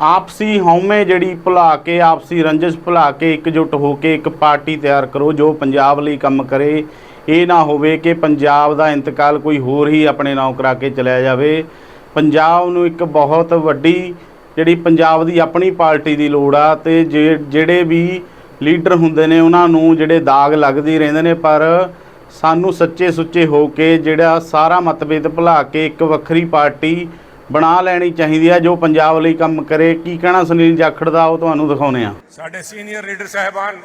ਆਪਸੀ ਹਉਮੈ ਜਿਹੜੀ ਭੁਲਾ ਕੇ, ਆਪਸੀ ਰੰਜਿਸ਼ ਭੁਲਾ ਕੇ ਇਕਜੁੱਟ ਹੋ ਕੇ ਇੱਕ ਪਾਰਟੀ ਤਿਆਰ ਕਰੋ, ਜੋ ਪੰਜਾਬ ਲਈ ਕੰਮ ਕਰੇ। ਇਹ ਨਾ ਹੋਵੇ ਕਿ ਪੰਜਾਬ ਦਾ ਇੰਤਕਾਲ ਕੋਈ ਹੋਰ ਹੀ ਆਪਣੇ ਨਾਂ ਕਰਾ ਕੇ ਚਲਿਆ ਜਾਵੇ। ਪੰਜਾਬ ਨੂੰ ਇੱਕ ਬਹੁਤ ਵੱਡੀ ਜਿਹੜੀ ਪੰਜਾਬ ਦੀ ਆਪਣੀ ਪਾਰਟੀ ਦੀ ਲੋੜ ਆ ਤੇ ਜੇ- ਜਿਹੜੇ ਵੀ ਲੀਡਰ ਹੁੰਦੇ ਨੇ, ਉਹਨਾਂ ਨੂੰ ਜਿਹੜੇ ਦਾਗ ਲੱਗਦੇ ਰਹਿੰਦੇ ਨੇ, ਪਰ ਸਾਨੂੰ ਸੱਚੇ ਸੁੱਚੇ ਹੋ ਕੇ ਜਿਹੜਾ ਸਾਰਾ ਮਤਭੇਦ ਭੁਲਾ ਕੇ ਇੱਕ ਵੱਖਰੀ ਪਾਰਟੀ ਬਣਾ ਲੈਣੀ ਚਾਹੀਦੀ ਹੈ ਜੋ ਪੰਜਾਬ ਲਈ ਕੰਮ ਕਰੇ, ਕੀ ਕਹਿਣਾ ਸੁਨੀਲ ਜਾਖੜ ਦਾ, ਉਹ ਤੁਹਾਨੂੰ ਦਿਖਾਉਨੇ ਆ। ਸਾਡੇ ਸੀਨੀਅਰ ਲੀਡਰ ਸਾਹਿਬਾਨ,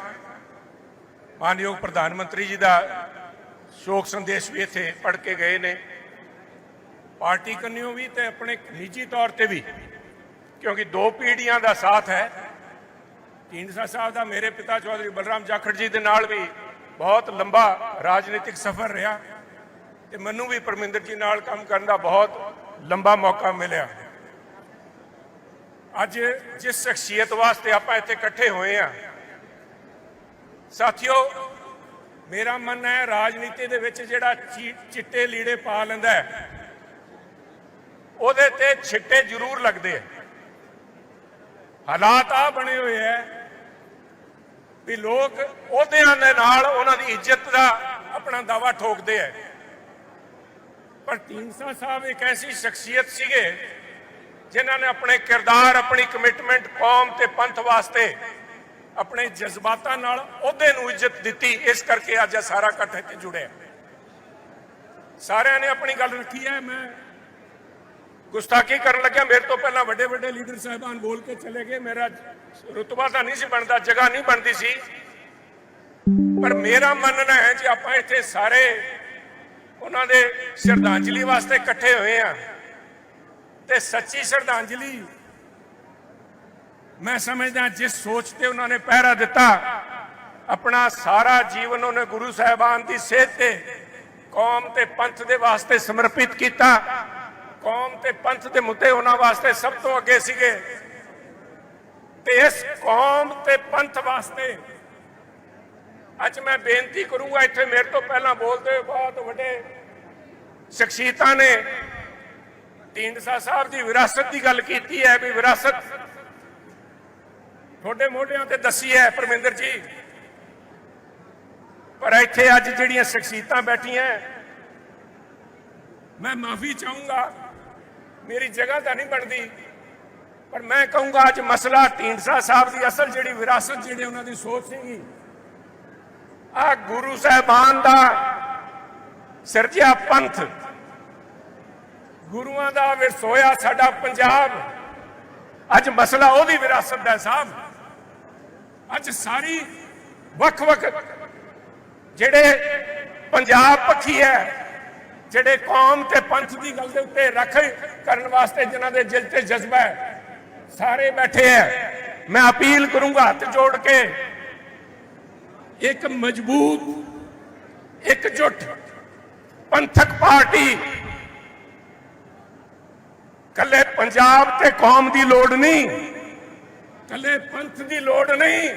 ਮਾਨਯੋਗ ਪ੍ਰਧਾਨ ਮੰਤਰੀ ਜੀ ਦਾ ਸ਼ੋਕ ਸੰਦੇਸ਼ ਵੀ ਇੱਥੇ ਪੜ੍ਹ ਕੇ ਗਏ ਨੇ। ਪਾਰਟੀ ਕੰਨਿਓ ਵੀ ਤੇ ਆਪਣੇ ਨਿੱਜੀ ਤੌਰ ਤੇ ਵੀ, ਕਿਉਂਕਿ ਦੋ ਪੀੜ੍ਹੀਆਂ ਦਾ ਸਾਥ ਹੈ। ਢੀਂਡਸਾ ਸਾਹਿਬ ਦਾ ਮੇਰੇ ਪਿਤਾ ਚੌਧਰੀ ਬਲਰਾਮ ਜਾਖੜ ਜੀ ਦੇ ਨਾਲ ਵੀ ਬਹੁਤ ਲੰਬਾ ਰਾਜਨੀਤਿਕ ਸਫ਼ਰ ਰਿਹਾ। ਤੇ ਮੈਨੂੰ ਵੀ ਪਰਮਿੰਦਰ ਜੀ ਨਾਲ ਕੰਮ ਕਰਨ ਦਾ ਬਹੁਤ ਲੰਬਾ ਮੌਕਾ ਮਿਲਿਆ। ਅੱਜ ਜਿਸ ਸ਼ਖਸੀਅਤ ਵਾਸਤੇ ਆਪਾਂ ਇੱਥੇ ਇਕੱਠੇ ਹੋਏ ਆ ਸਾਥੀਓ, ਮੇਰਾ ਮੰਨਣਾ ਹੈ ਰਾਜਨੀਤੀ ਦੇ ਵਿੱਚ ਜਿਹੜਾ ਚੀ- ਚਿੱਟੇ ਲੀੜੇ ਪਾ ਲੈਂਦਾ ਹੈ, ਉਹਦੇ ਤੇ ਛਿੱਟੇ ਜ਼ਰੂਰ ਲੱਗਦੇ ਆ। ਹਾਲਾਤ ਆ ਬਣੇ ਹੋਏ ਐ ਵੀ ਲੋਕ ਅਹੁਦਿਆਂ ਦੇ ਨਾਲ ਉਹਨਾਂ ਦੀ ਇੱਜ਼ਤ ਦਾ ਆਪਣਾ ਦਾਵਾ ਠੋਕਦੇ ਐ ਪਰ ਢੀਂਡਸਾ ਸਾਹਿਬ ਇੱਕ ਐਸੀ ਸ਼ਖਸੀਅਤ ਸੀਗੇ, ਜਿਨ੍ਹਾਂ ਨੇ ਆਪਣੇ ਕਿਰਦਾਰ, ਆਪਣੀ ਕਮਿਟਮੈਂਟ ਕੌਮ ਤੇ ਪੰਥ ਵਾਸਤੇ ਆਪਣੇ ਜਜ਼ਬਾਤਾਂ ਨਾਲ ਅਹੁਦੇ ਨੂੰ ਇੱਜ਼ਤ ਦਿੱਤੀ। ਇਸ ਕਰਕੇ ਅੱਜ ਸਾਰਾ ਇਕੱਠ ਇੱਥੇ ਜੁੜਿਆ। ਸਾਰਿਆਂ ਨੇ ਆਪਣੀ ਗੱਲ ਰੱਖੀ ਹੈ। ਮੈਂ ਗੁਸਤਾਖੀ ਕਰਨ ਲੱਗਿਆ। ਮੇਰੇ ਤੋਂ ਪਹਿਲਾਂ ਵੱਡੇ ਵੱਡੇ ਲੀਡਰ ਸਾਹਿਬਾਨ ਬੋਲ ਕੇ ਚਲੇ ਗਏ। ਮੇਰਾ ਰੁਤਬਾ ਤਾਂ ਨਹੀਂ ਸੀ ਬਣਦਾ, ਜਗ੍ਹਾ ਨਹੀਂ ਬਣਦੀ ਸੀ। ਪਰ ਮੇਰਾ ਮੰਨਣਾ ਹੈ ਜੇ, ਆਪਾਂ ਇੱਥੇ ਸਾਰੇ ਉਹਨਾਂ ਦੇ ਸ਼ਰਧਾਂਜਲੀ ਵਾਸਤੇ ਇਕੱਠੇ ਹੋਏ ਆ। ਤੇ ਸੱਚੀ ਸ਼ਰਧਾਂਜਲੀ, ਮੈਂ ਸਮਝਦਾ ਜਿਸ ਸੋਚ ਤੇ ਉਹਨਾਂ ਨੇ ਪਹਿਰਾ ਦਿੱਤਾ, ਆਪਣਾ ਸਾਰਾ ਜੀਵਨ ਉਹਨੇ ਗੁਰੂ ਸਾਹਿਬਾਨ ਦੀ ਸੇਧ ਤੇ, ਕੌਮ ਤੇ ਪੰਥ ਦੇ ਵਾਸਤੇ ਸਮਰਪਿਤ ਕੀਤਾ। ਕੌਮ ਤੇ ਪੰਥ ਦੇ ਮੁੱਦੇ ਉਹਨਾਂ ਵਾਸਤੇ ਸਭ ਤੋਂ ਅੱਗੇ ਸੀਗੇ। ਤੇ ਇਸ ਕੌਮ ਤੇ ਪੰਥ ਵਾਸਤੇ ਅੱਜ ਮੈਂ ਬੇਨਤੀ ਕਰੂੰਗਾ, ਇੱਥੇ ਮੇਰੇ ਤੋਂ ਪਹਿਲਾਂ ਬੋਲਦੇ ਹੋਏ ਬਹੁਤ ਵੱਡੇ ਸ਼ਖਸੀਅਤਾਂ ਨੇ ਢੀਂਡਸਾ ਸਾਹਿਬ ਦੀ ਵਿਰਾਸਤ ਦੀ ਗੱਲ ਕੀਤੀ ਹੈ ਵੀ ਵਿਰਾਸਤ ਤੁਹਾਡੇ ਮੋਢਿਆਂ ਤੇ ਦੱਸੀ ਹੈ ਪਰਮਿੰਦਰ ਜੀ। ਪਰ ਇੱਥੇ ਅੱਜ ਜਿਹੜੀਆਂ ਸ਼ਖਸੀਅਤਾਂ ਬੈਠੀਆਂ ਮੈਂ ਮਾਫੀ ਚਾਹੂੰਗਾ। ਮੇਰੀ ਜਗ੍ਹਾ ਤਾਂ ਨਹੀਂ ਬਣਦੀ। ਪਰ ਮੈਂ ਕਹੂੰਗਾ ਅੱਜ ਮਸਲਾ ਢੀਂਡਸਾ ਸਾਹਿਬ ਦੀ ਅਸਲ ਜਿਹੜੀ ਵਿਰਾਸਤ, ਜਿਹੜੀ ਉਹਨਾਂ ਦੀ ਸੋਚ ਸੀਗੀ ਆ ਗੁਰੂ ਸਾਹਿਬਾਨ ਦਾ ਸਿਰਜਿਆ ਪੰਥ। ਗੁਰੂਆਂ ਦਾ ਵਿਰਸੋਇਆ ਸਾਡਾ ਪੰਜਾਬ। ਅੱਜ ਮਸਲਾ ਉਹਦੀ ਵਿਰਾਸਤ ਦਾ ਹੈ ਸਾਹਿਬ। ਅੱਜ ਸਾਰੀ ਵੱਖ-ਵੱਖ ਜਿਹੜੇ ਪੰਜਾਬ ਪੱਖੀ ਹੈ, ਜਿਹੜੇ ਕੌਮ ਤੇ ਪੰਥ ਦੀ ਗੱਲ ਦੇ ਉੱਤੇ ਰੱਖ ਕਰਨ ਵਾਸਤੇ ਜਿਨ੍ਹਾਂ ਦੇ ਦਿਲ ਤੇ ਜਜ਼ਬਾ ਹੈ, ਸਾਰੇ ਬੈਠੇ ਹੈ। ਮੈਂ ਅਪੀਲ ਕਰੂੰਗਾ ਹੱਥ ਜੋੜ ਕੇ, ਇੱਕ ਮਜ਼ਬੂਤ ਇਕਜੁੱਟ ਪੰਥਕ ਪਾਰਟੀ। ਕੱਲੇ ਪੰਜਾਬ ਤੇ ਕੌਮ ਦੀ ਲੋੜ ਨਹੀਂ। ਕੱਲੇ ਪੰਥ ਦੀ ਲੋੜ ਨਹੀਂ।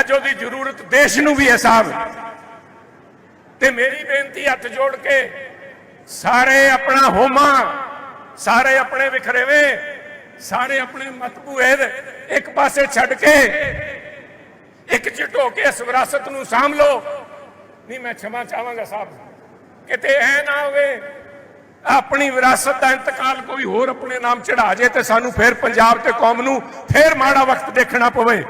ਅੱਜ ਉਹਦੀ ਜ਼ਰੂਰਤ ਦੇਸ਼ ਨੂੰ ਵੀ ਹੈ ਸਾਹਿਬ। ਤੇ ਮੇਰੀ ਬੇਨਤੀ ਹੱਥ ਜੋੜ ਕੇ, ਸਾਰੇ ਆਪਣਾ ਹੋਮਾ, ਸਾਰੇ ਆਪਣੇ ਵਿਖਰੇਵੇ, ਸਾਰੇ ਆਪਣੇ ਮਤਭੂਏਦ ਇੱਕ ਪਾਸੇ ਛੱਡ ਕੇ, ਇੱਕ ਜਿਟ ਹੋ ਕੇ ਇਸ ਵਿਰਾਸਤ ਨੂੰ ਸਾਂਭ ਲਓ। ਨਹੀਂ, ਮੈਂ ਛਮਾ ਚਾਹਾਂਗਾ ਸਾਹਿਬ। ਕਿਤੇ ਐ ਨਾ ਹੋਵੇ। ਆਪਣੀ ਵਿਰਾਸਤ ਦਾ ਇੰਤਕਾਲ ਕੋਈ ਹੋਰ ਆਪਣੇ ਨਾਮ ਚੜਾ ਜੇ ਤੇ ਸਾਨੂੰ ਫੇਰ ਪੰਜਾਬ ਤੇ ਕੌਮ ਨੂੰ ਫੇਰ ਮਾੜਾ ਵਕਤ ਦੇਖਣਾ ਪਵੇ।